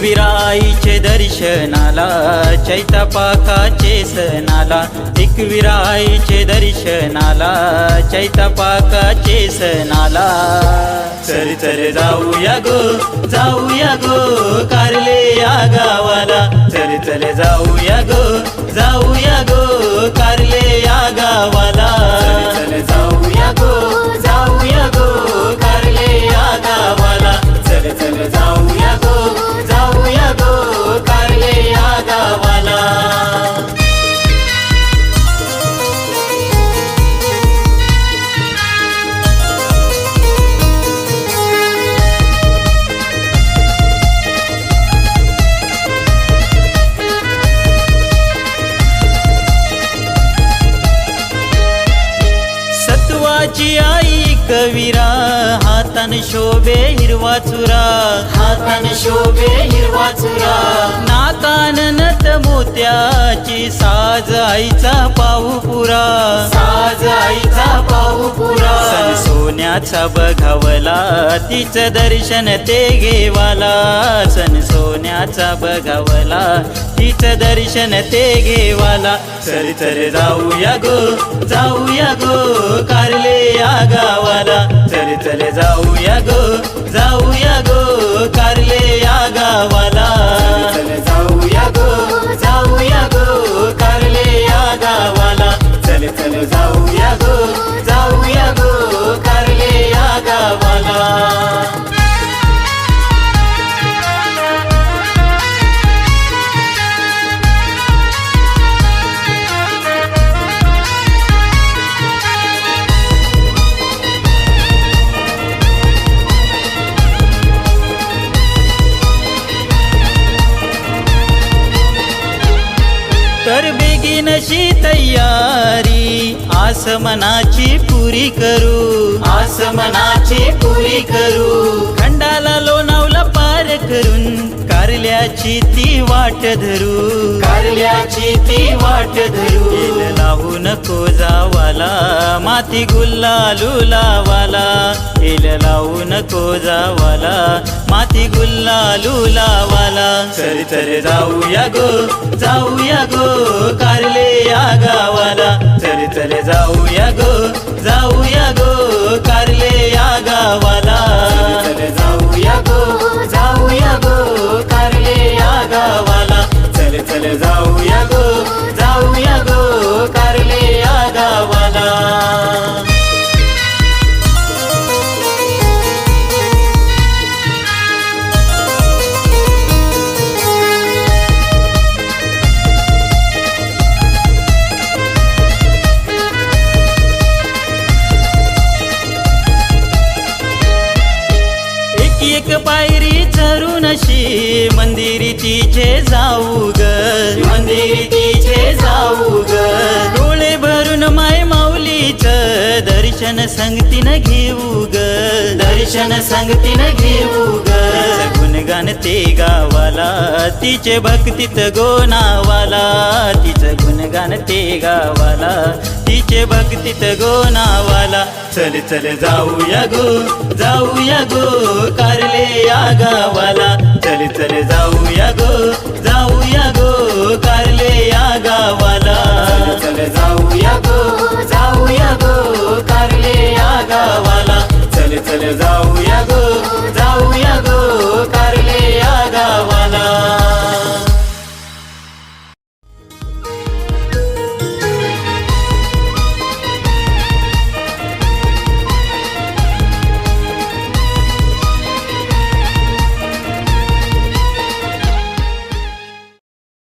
विराईचे दर्शनाला चैता पाकाचे सणाला एकविराईचे दर्शनाला चैता पाकाचे सणाला. चल चल जाऊया गो जाऊया गो कारले या गावाला. चल चल जाऊया गो जाऊया सत्वाची आई कविरा हातान शोभे हिरवा चुरा. हातान शोभे हिरवा चुरा. नत मोत्याची साज आईचा पाहू पुरा. साज आईचा पाहू पुरा. सोन्याचा बघावला तिचं दर्शन ते घेवाला. सण सोन्याचा बघावला तिचं दर्शन ते घेवाला. चल चल जाऊया गो जाऊया गो कारले या गावाला. चल चल जाऊया गो जाऊया कर बेगीन अशी तयारी. आसमनाची पुरी करू. आसमनाची पुरी करू. खंडाला कारल्याची ती वाट धरू. कारल्याची ती वाट धरू. लावू नको जावाला माती गुल्लालू लावाला. येल लावू नको जावाला माती गुल्लालू लावाला. चल चल जाऊया गो जाऊया गो कारले या गावाला. चल चल जाऊया गो जाऊया मंदिरी तिचे जाऊ ग. मंदिरी तिचे जाऊ ग. डोळे भरून माय माऊलीच दर्शन संगतीन घेऊ ग. दर्शन संगतीन घेऊ ग. गुणगान ते गावाला तिचे भक्तीत गोनावाला. तिचं गुणगान ते गावाला तिचे भक्तीत गोनावाला. चल चल जाऊया गो जाऊया गो कारले या